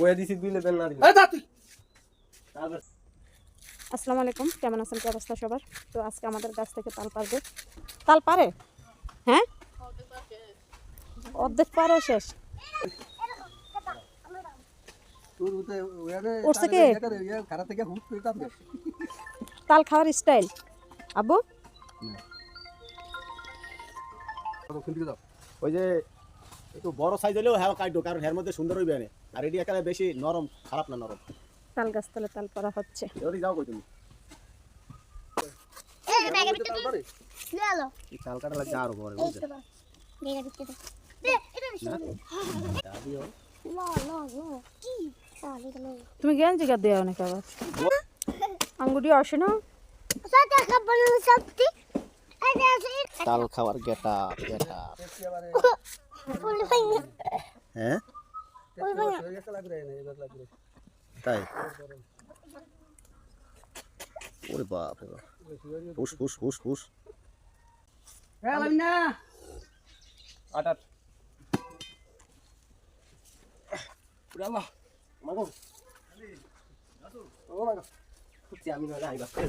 ওয়া দিছি দিলে দেন না দিলে। এই তুই আসসালামু আলাইকুম কেমন আছেন কি অবস্থা সবার? তো আজকে আমাদের গাছ থেকে তাল পারবে তাল পারে হ্যাঁ? অর্ধেক পারো শেষ। কাম তাল খাওয়ার স্টাইল। আব্বু? ওই যে একটু বড় সাইজ হলেও হ্যাঁ কাটবো কারণ এর মধ্যে সুন্দর হইবে না আর এটি একেবারে বেশি নরম খারাপ না নরম। তাল গাছ তলে তাল পারা হচ্ছে। এবারে যাও কই তুমি? এই চাল কাটা লাগছে আরও দাদিও তুমি জ্ঞান জিগা দেওয়া অনেক আবার? আঙ্গুটি আসে না? তাল খাওয়ার গেটা গেটা হ্যাঁ? তাই? ওরে বাপ রে বাপ। হুস হুস হুস হুস আট আট। আমি না যাই বাস করে